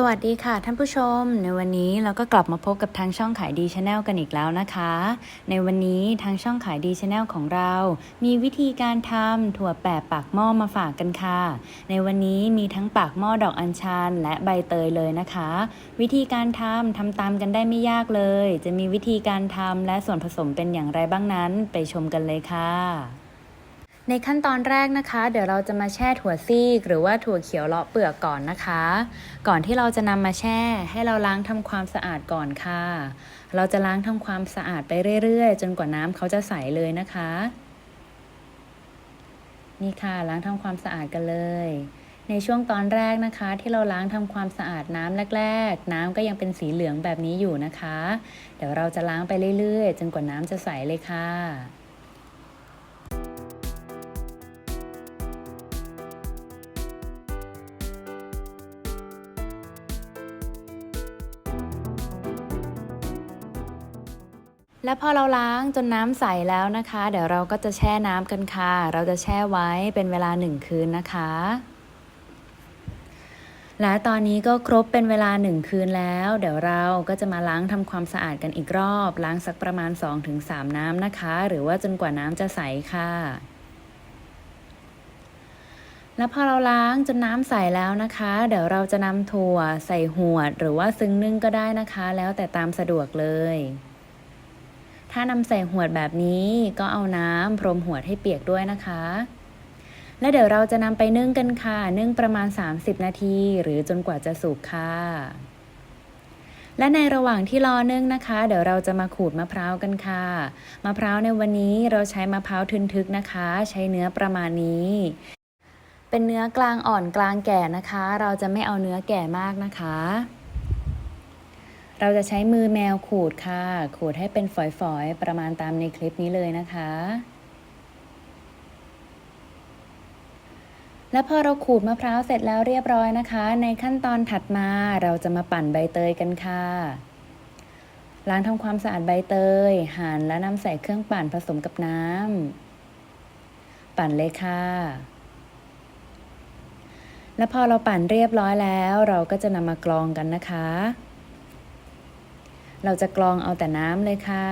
สวัสดีค่ะท่านผู้ชม ในวันนี้เราก็กลับมาพบกับทางช่องขายดีชาแนลกันอีกแล้วนะคะ ในวันนี้ทางช่องขายดีชาแนลของเรา มีวิธีการทำถั่วแปะปากหม้อมาฝากกันค่ะ ในวันนี้มีทั้งปากหม้อดอกอัญชันและใบเตยเลยนะคะ วิธีการทำทำตามกันได้ไม่ยากเลย จะมีวิธีการทำและส่วนผสมเป็นอย่างไรบ้างนั้น ไปชมกันเลยค่ะ ในขั้นตอนแรกนะคะ เดี๋ยวเราจะมาแช่ถั่วซีก หรือว่าถั่วเขียวเลาะเปลือกก่อนนะคะ ก่อนที่เราจะนำมาแช่ให้เราล้างทำความสะอาดก่อนค่ะ เราจะล้างทำความสะอาดไปเรื่อยๆ จนกว่าน้ำเขาจะใสเลยนะคะ นี่ค่ะล้างทำความสะอาดกันเลย ในช่วงตอนแรกนะคะ ที่เราล้างทำความสะอาดน้ำแรก ๆ น้ำก็ยังเป็นสีเหลืองแบบนี้อยู่นะคะ เดี๋ยวเราจะล้างไปเรื่อยๆ จนกว่าน้ำจะใสเลยค่ะ และพอเราล้างจนน้ำใสแล้วนะคะ เดี๋ยวเราก็จะแช่น้ำกันค่ะ เราจะแช่ไว้เป็นเวลาหนึ่งคืนนะคะ และตอนนี้ก็ครบเป็นเวลาหนึ่งคืนแล้ว เดี๋ยวเราก็จะมาล้างทำความสะอาดกันอีกรอบ ล้างสักประมาณ 2-3 น้ำนะคะ หรือว่าจนกว่าน้ำจะใสค่ะแล้วพอเราล้างจนน้ำใสแล้วนะคะ เดี๋ยวเราจะนำถั่วใส่หวด หรือว่าซึ้งนึ่งก็ได้นะคะ แล้วแต่ตามสะดวกเลย ถ้านำใส่หวดแบบนี้ก็เอาน้ำพรมหวดให้เปียกด้วยนะคะ และเดี๋ยวเราจะนำไปนึ่งกันค่ะ นึ่งประมาณ 30 นาที หรือจนกว่าจะสุกค่ะ และในระหว่างที่รอนึ่งนะคะ เดี๋ยวเราจะมาขูดมะพร้าวกันค่ะ มะพร้าวในวันนี้เราใช้มะพร้าวทึนทึกนะคะ ใช้เนื้อประมาณนี้เป็นเนื้อกลางอ่อนกลางแก่นะคะ เราจะไม่เอาเนื้อแก่มากนะคะ เราจะใช้มือแมวขูดค่ะ ขูดให้เป็นฝอยๆ ประมาณตามในคลิปนี้เลยนะคะ และพอเราขูดมะพร้าวเสร็จแล้วเรียบร้อยนะคะ ในขั้นตอนถัดมาเราจะมาปั่นใบเตยกันค่ะ ล้างทำความสะอาดใบเตย หั่นและนำใส่เครื่องปั่นผสมกับน้ำปั่นเลยค่ะและพอเราปั่นเรียบร้อยแล้ว เราก็จะนำมากรองกันนะคะ เราจะกรองเอาแต่น้ำเลยค่ะ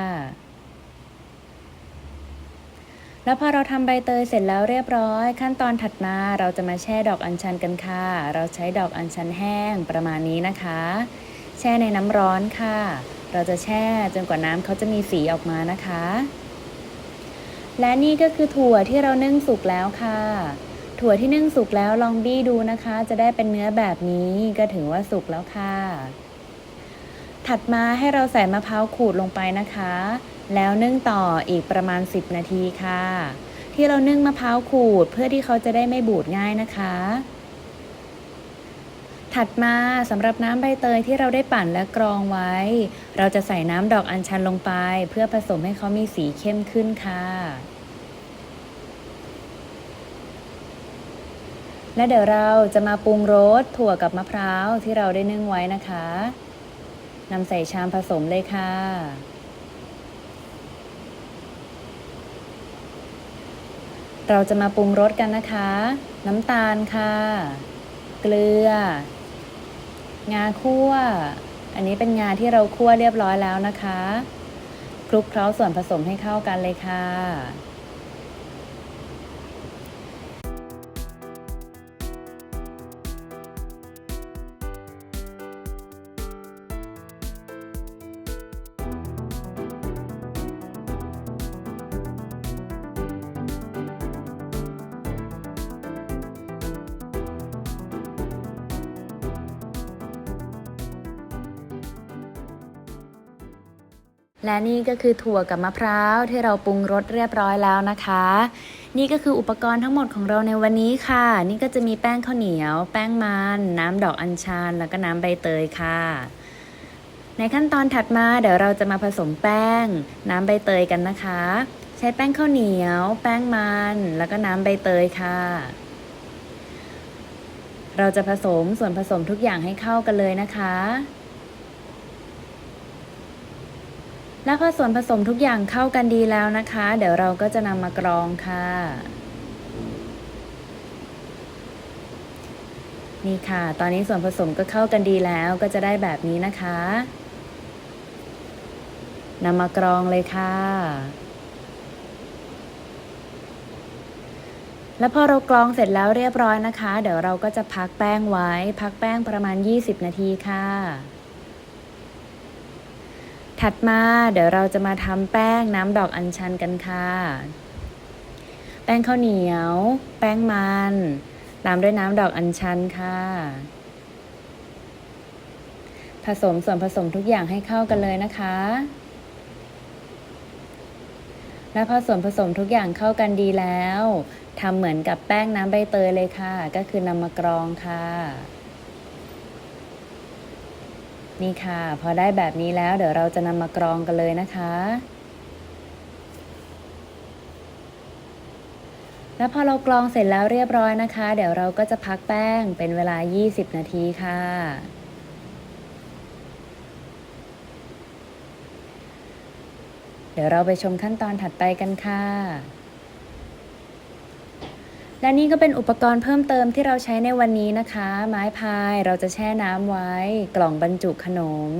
แล้วพอเราทำใบเตยเสร็จแล้วเรียบร้อย ขั้นตอนถัดมาเราจะมาแช่ดอกอัญชันกันค่ะ เราใช้ดอกอัญชันแห้งประมาณนี้นะคะ แช่ในน้ำร้อนค่ะ เราจะแช่จนกว่าน้ำเขาจะมีสีออกมานะคะ และนี่ก็คือถั่วที่เรานึ่งสุกแล้วค่ะถั่วที่นึ่งสุกแล้วลองบี้ดูนะคะ จะได้เป็นเนื้อแบบนี้ก็ถือว่าสุกแล้วค่ะ ถัดมาให้เราใส่มะพร้าวขูดลงไปนะคะ แล้วนึ่งต่ออีกประมาณ 10 นาทีค่ะ ที่เรานึ่งมะพร้าวขูดเพื่อที่เขาจะได้ไม่บูดง่ายนะคะ ถัดมาสำหรับน้ำใบเตยที่เราได้ปั่นและกรองไว้ เราจะใส่น้ำดอกอัญชันลงไป เพื่อผสมให้เขามีสีเข้มขึ้นค่ะและเดี๋ยวเราจะมาปรุงรสถั่วกับมะพร้าวที่เราได้นึ่งไว้นะคะ นำใส่ชามผสมเลยค่ะ เราจะมาปรุงรสกันนะคะ น้ำตาลค่ะ เกลือ งาคั่ว อันนี้เป็นงาที่เราคั่วเรียบร้อยแล้วนะคะ คลุกเคล้าส่วนผสมให้เข้ากันเลยค่ะ และนี่ก็คือถั่วกับมะพร้าวที่เราปรุงรสเรียบร้อยแล้วนะคะ นี่ก็คืออุปกรณ์ทั้งหมดของเราในวันนี้ค่ะ นี่ก็จะมีแป้งข้าวเหนียว แป้งมันน้ำดอกอัญชัน แล้วก็น้ำใบเตยค่ะ ในขั้นตอนถัดมาเดี๋ยวเราจะมาผสมแป้ง น้ำใบเตยกันนะคะ ใช้แป้งข้าวเหนียว แป้งมันแล้วก็น้ำใบเตยค่ะเราจะผสมส่วนผสมทุกอย่างให้เข้ากันเลยนะคะ และพอส่วนผสมทุกอย่างเข้ากันดีแล้วนะคะ เดี๋ยวเราก็จะนำมากรองค่ะ นี่ค่ะ ตอนนี้ส่วนผสมก็เข้ากันดีแล้วก็จะได้แบบนี้นะคะนำมากรองเลยค่ะ แล้วพอเรากรองเสร็จแล้วเรียบร้อยนะคะ เดี๋ยวเราก็จะพักแป้งไว้ พักแป้งประมาณ 20 นาทีค่ะ ถัดมาเดี๋ยวเราจะมาทำแป้งน้ำดอกอัญชันกันค่ะ แป้งข้าวเหนียว แป้งมันตามด้วยน้ำดอกอัญชันค่ะ ผสมส่วนผสมทุกอย่างให้เข้ากันเลยนะคะ และพอส่วนผสมทุกอย่างเข้ากันดีแล้วทำเหมือนกับแป้งน้ำใบเตยเลยค่ะ ก็คือนำมากรองค่ะ นี่ค่ะ พอได้แบบนี้แล้วเดี๋ยวเราจะนำมากรองกันเลยนะคะ แล้วพอเรากรองเสร็จแล้วเรียบร้อยนะคะ เดี๋ยวเราก็จะพักแป้งเป็นเวลา 20 นาทีค่ะเดี๋ยวเราไปชมขั้นตอนถัดไปกันค่ะ และนี่ก็เป็นอุปกรณ์เพิ่มเติมที่เราใช้ในวันนี้นะคะ ไม้พายเราจะแช่น้ำไว้ กล่องบรรจุขนม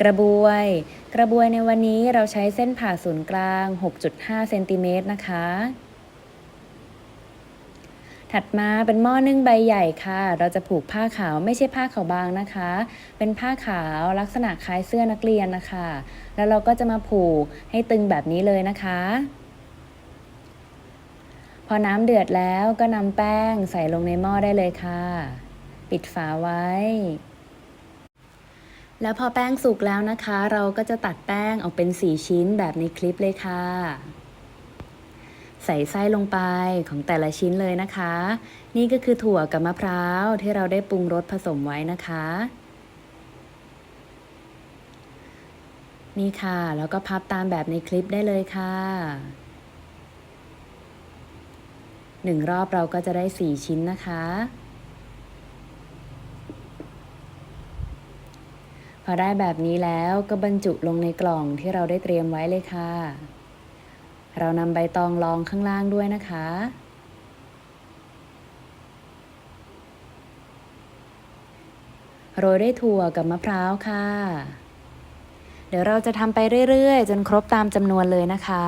กระบวย กระบวยในวันนี้เราใช้เส้นผ่าศูนย์กลาง 6.5 เซนติเมตรนะคะ ถัดมาเป็นหม้อนึ่งใบใหญ่ค่ะ เราจะผูกผ้าขาวไม่ใช่ผ้าขาวบางนะคะ เป็นผ้าขาวลักษณะคล้ายเสื้อนักเรียนนะคะ แล้วเราก็จะมาผูกให้ตึงแบบนี้เลยนะคะ พอน้ำเดือดแล้วก็นำแป้งใส่ลงในหม้อได้เลยค่ะ ปิดฝาไว้ แล้วพอแป้งสุกแล้วนะคะ เราก็จะตัดแป้งออกเป็นสี่ชิ้นแบบในคลิปเลยค่ะ ใส่ไส้ลงไปของแต่ละชิ้นเลยนะคะ นี่ก็คือถั่วกับมะพร้าวที่เราได้ปรุงรสผสมไว้นะคะ นี่ค่ะ แล้วก็พับตามแบบในคลิปได้เลยค่ะ หนึ่งรอบเราก็จะได้สี่ชิ้นนะคะ พอได้แบบนี้แล้วก็บรรจุลงในกล่องที่เราได้เตรียมไว้เลยค่ะ เรานำใบตองรองข้างล่างด้วยนะคะโรยด้วยถั่วกับมะพร้าวค่ะ เดี๋ยวเราจะทำไปเรื่อย ๆ จนครบตามจำนวนเลยนะคะ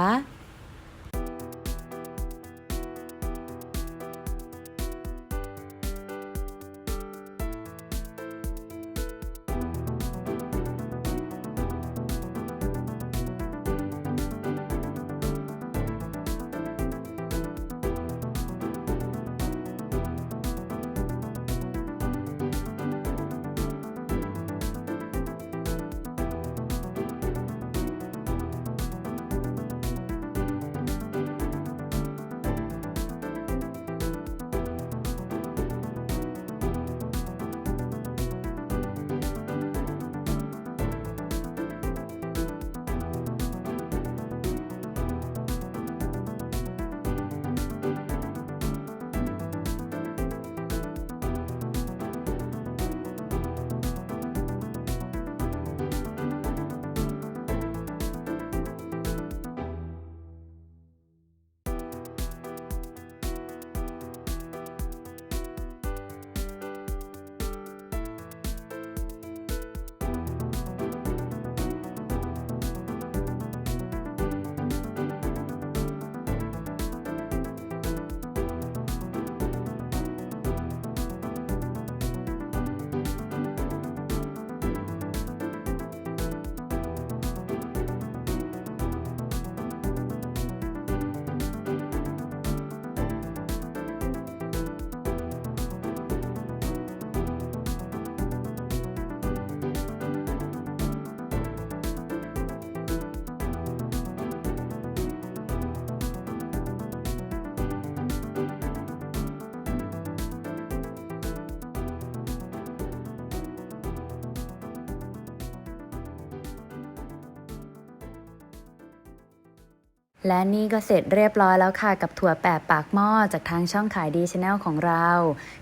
และนี่ก็เสร็จเรียบร้อยแล้วค่ะกับถั่วแปะปากหม้อจากทางช่องขายดีชาแนลของเรา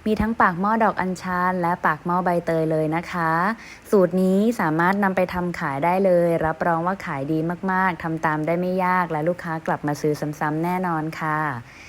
มีทั้งปากหม้อดอกอัญชัน และปากหม้อใบเตยเลยนะคะ สูตรนี้สามารถนำไปทำขายได้เลย รับรองว่าขายดีมากๆทำตามได้ไม่ยากและลูกค้ากลับมาซื้อซ้ำๆแน่นอนค่ะ